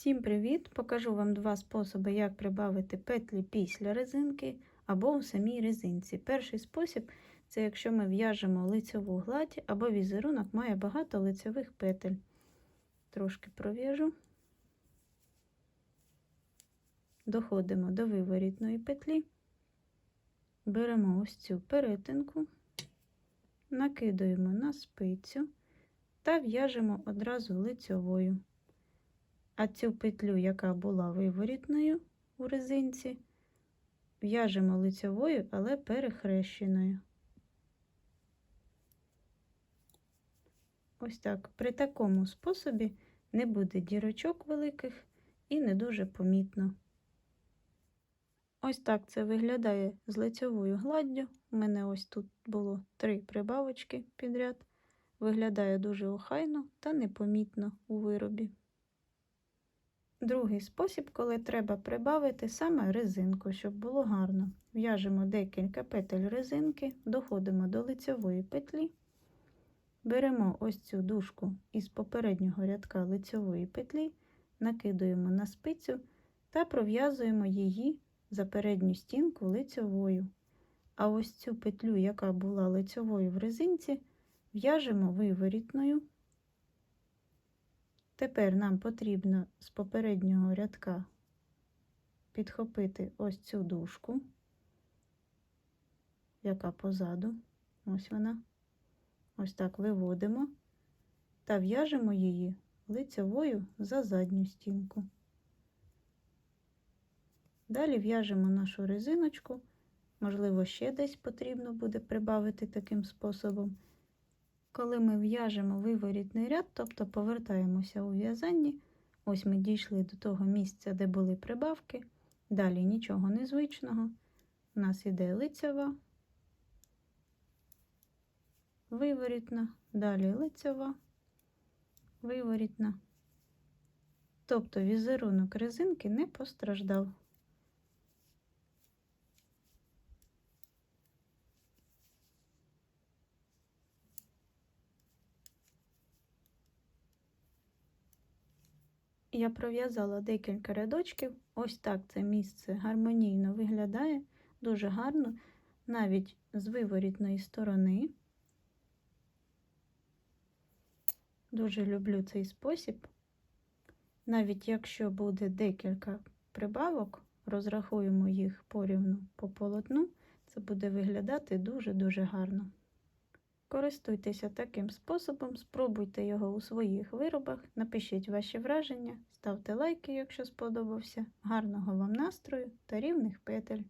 Всім привіт! Покажу вам два способи, як прибавити петлі після резинки або у самій резинці. Перший спосіб це якщо ми в'яжемо лицьову гладь або візерунок має багато лицьових петель. Трошки пров'яжу. Доходимо до виворітної петлі, беремо ось цю перетинку, накидуємо на спицю та в'яжемо одразу лицьовою. А цю петлю, яка була виворітною у резинці, в'яжемо лицьовою, але перехрещеною. Ось так. При такому способі не буде дірочок великих і не дуже помітно. Ось так це виглядає з лицьовою гладдю. У мене ось тут було три прибавочки підряд. Виглядає дуже охайно та непомітно у виробі. Другий спосіб, коли треба прибавити саме резинку, щоб було гарно. В'яжемо декілька петель резинки, доходимо до лицьової петлі, беремо ось цю дужку із попереднього рядка лицьової петлі, накидуємо на спицю та пров'язуємо її за передню стінку лицьовою. А ось цю петлю, яка була лицьовою в резинці, в'яжемо виворітною. Тепер нам потрібно з попереднього рядка підхопити ось цю дужку, яка позаду, ось вона, ось так виводимо та в'яжемо її лицевою за задню стінку. Далі в'яжемо нашу резиночку, можливо, ще десь потрібно буде прибавити таким способом. Коли ми в'яжемо виворітний ряд, тобто повертаємося у в'язанні, ось ми дійшли до того місця, де були прибавки, далі нічого незвичного. У нас іде лицева, виворітна, далі лицева, виворітна. Тобто візерунок резинки не постраждав. Я пров'язала декілька рядочків. Ось так це місце гармонійно виглядає, дуже гарно, навіть з виворітної сторони. Дуже люблю цей спосіб. Навіть якщо буде декілька прибавок, розрахуємо їх порівну по полотну, це буде виглядати дуже-дуже гарно. Користуйтеся таким способом, спробуйте його у своїх виробах, напишіть ваші враження, ставте лайки, якщо сподобався. Гарного вам настрою та рівних петель!